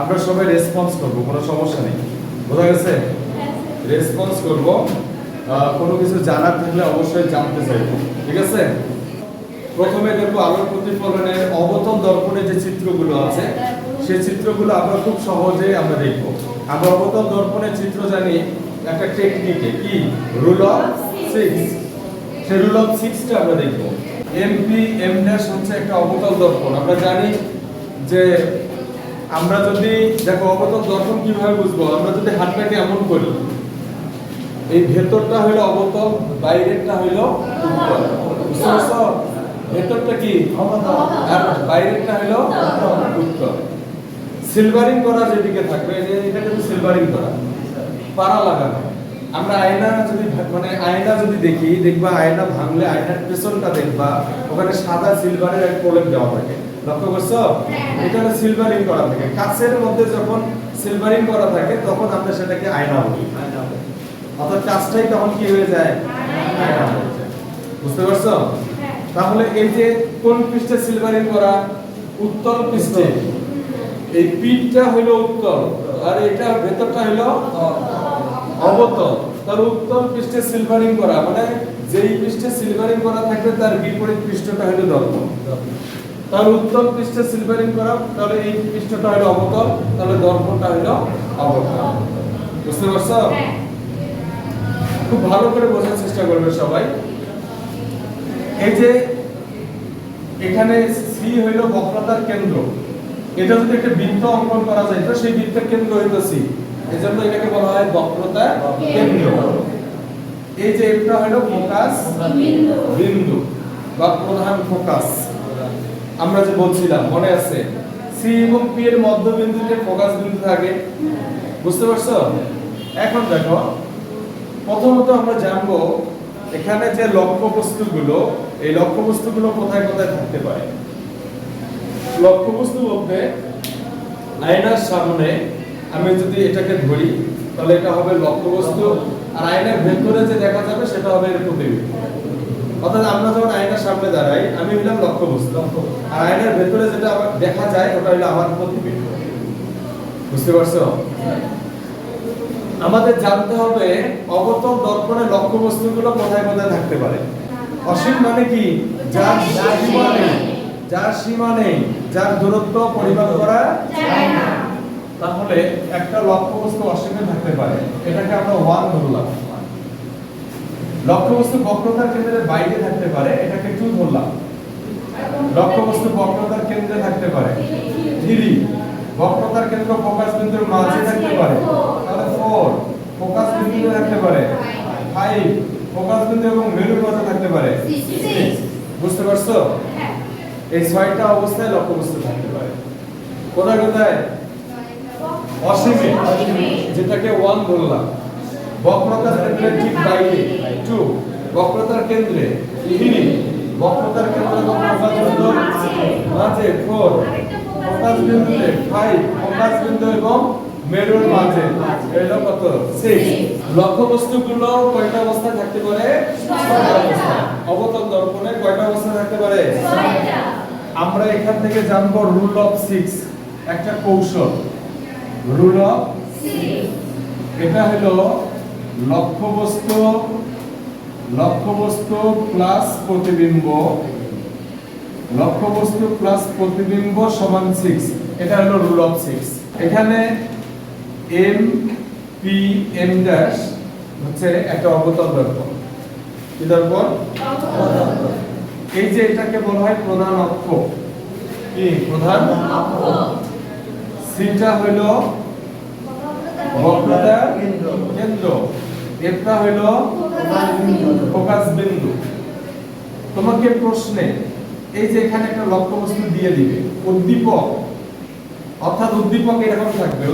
আমরা সবাই রেসপন্স করব, কোনো সমস্যা নেই। বোঝা গেছে? রেসপন্স করব। কোনো কিছু জানার থাকলে অবশ্যই জানতে চাইব। ঠিক আছে? প্রথমে দেখব আলোর প্রতিফলনের অবতল দর্পণে যে চিত্রগুলো আছে, সেই চিত্রগুলো আমরা খুব সহজে আমরা দেখব। আমরা অবতল দর্পণের চিত্র জানি একটা টেকনিকে কি? রুল অফ সিক্স সেই রুল অফ সিক্সটা আমরা দেখব। এমপি এম ড্যাশ হচ্ছে একটা অবতল দর্পণ। আমরা জানি যে আমরা যদি, দেখো, অবতল দর্শন কীভাবে বুঝব? আমরা যদি হাতটাকে এমন করি, এই ভেতরটা হলো অবতল, বাইরেরটা পারছ? ভেতরটা কি? আর বাইরেরটা হলো উত্তল সিলভারিং করা যেদিকে থাকবে এটা কিন্তু সিলভারিং করা। পাড়া লাগানো। আমরা আয়না যদি মানে আয়না যদি দেখি, দেখবা আয়না ভাঙলে আয়নার পেছনটা দেখবা, ওখানে সাদা সিলভারের এক প্রলেপ দেওয়া থাকে। লক্ষ্য করছ? এটা সিলভারিং করা থাকে। কাচের মধ্যে যখন সিলভারিং করা থাকে, তখন আমরা সেটাকে আয়না বলি। অর্থাৎ কাজটাই তখন কি হয়ে যায়? আয়না বুঝতে পারছ? তাহলে এই যে কোন পৃষ্ঠে সিলভারিং করা? উত্তল পৃষ্ঠে। এই পিঠটা হলো উত্তল আর এটা ভেতরটা হলো অবতল। তার উত্তল পৃষ্ঠে সিলভারিং করা। মানে যেই পৃষ্ঠে সিলভারিং করা থাকবে, তার বিপরীত পৃষ্ঠটা হলো দর্পণ তার উত্তল পৃষ্ঠে সিলভারিং করা তাহলে এই পৃষ্ঠটা হলো অবতল তাহলে দর্পণটা হলো অবতল। বুঝতে পারছ? খুব ভালো করে বোঝার চেষ্টা করবে সবাই। এই যে এখানে সি হইল বক্রতার কেন্দ্র। এটা যদি একটা বৃত্ত অঙ্কন করা যায় তো সেই বৃত্তের কেন্দ্র হইল সি এজন্য এটাকে বলা হয় বক্রতার কেন্দ্র। এই যে এটা হলো ফোকাস বিন্দু বা প্রধান ফোকাস। আমরা যে বলছিলাম, মনে আছে? সি এবং পি এর মধ্যবিন্দুতে ফোকাস বিন্দু থাকে। বুঝতে পারছ? এখন দেখো, প্রথমত আমরা জানব এখানে যে লক্ষ্য বস্তুগুলো এই লক্ষ্য বস্তুগুলো কোথায় কোথায় থাকতে পারে। লক্ষ্য বস্তু বলতে, আয়নার সামনে আমি যদি এটাকে ধরি, তাহলে এটা হবে লক্ষ্য বস্তু আর আয়নার ভেতরে যে দেখা যাবে, সেটা হবে এর প্রতিবিম্ব। অর্থাৎ আমরা যখন আয়নার সামনে দাঁড়াই, আমি হইলাম লক্ষ্য বস্তু আর আয়নার ভেতরে যেটা আমার দেখা যায়, ওটা হলো আমার প্রতিবিম্ব। বুঝতে পারছ? আমাদের জানতে হবে, অবতল দর্পণে লক্ষ্য বস্তুগুলো কোথায় কোথায় থাকতে পারে? অসীম মানে কি? যার সীমা নেই। যার সীমা নেই, যার দূরত্ব পরিমাপ করা তাহলে একটা লক্ষ্য বস্তু অসীমে থাকতে পারে। এটাকে আমরা ওয়ান ধরলাম লক্ষ্য বস্তু বক্রতার কেন্দ্রের বাইরে থাকতে পারে এটাকে টু ধরলাম। লক্ষ্য বস্তু বক্রতার কেন্দ্রে থাকতে পারে থ্রি বক্রতার কেন্দ্র ফোকাস বিন্দুর মাঝে থাকতে পারে তাহলে ফোর ফোকাস বিন্দুতে থাকতে পারে ফাইভ ফোকাস বিন্দু এবং মেরুর মাঝে থাকতে পারে। বুঝতে পারছ? এই ছয়টা অবস্থায় লক্ষ্য বস্তু থাকতে পারে। কোথায় কোথায়? অসীমে। যেটাকে ওয়ান ধরলাম বক্রতার কেন্দ্রে ঠিক বাইরে টু বক্রতার কেন্দ্রে থ্রি বক্রতার কেন্দ্র ফোকাস মাঝে ফোর। ফোকাস বিন্দুতে ফাইভ ফোকাস বিন্দু এবং মেরুর মাঝে। এটা কত? সিক্স লক্ষ্য বস্তুগুলো কয়টা অবস্থায় থাকতে পারে? ছয়টা অবস্থায়। অবতল দর্পণে কয়টা অবস্থায় থাকতে পারে? আমরা এখান থেকে জানব রুল অফ সিক্স একটা কৌশল। রুল অফ এটা হলো লক্ষ্যবস্তু লক্ষ্যবস্তু প্লাস প্রতিবিম্ব, লক্ষ্যবস্তু প্লাস প্রতিবিম্ব সমান সিক্স এটা হলো রুল অফ সিক্স এখানে এম পি এম ড্যাশ হচ্ছে একটা অবতল দর্পণ কি দর্পণ এই যে এটাকে বলা হয় প্রধান অক্ষ। কি? প্রধান সিটা হলো বক্রতার কেন্দ্র। এটা হইল ফোকাস বিন্দু। তোমাকে প্রশ্নে, এই যে এখানে একটা লক্ষ্য বস্তু দিয়ে দিবে, উদ্দীপক। অর্থাৎ উদ্দীপক এরকম থাকবে।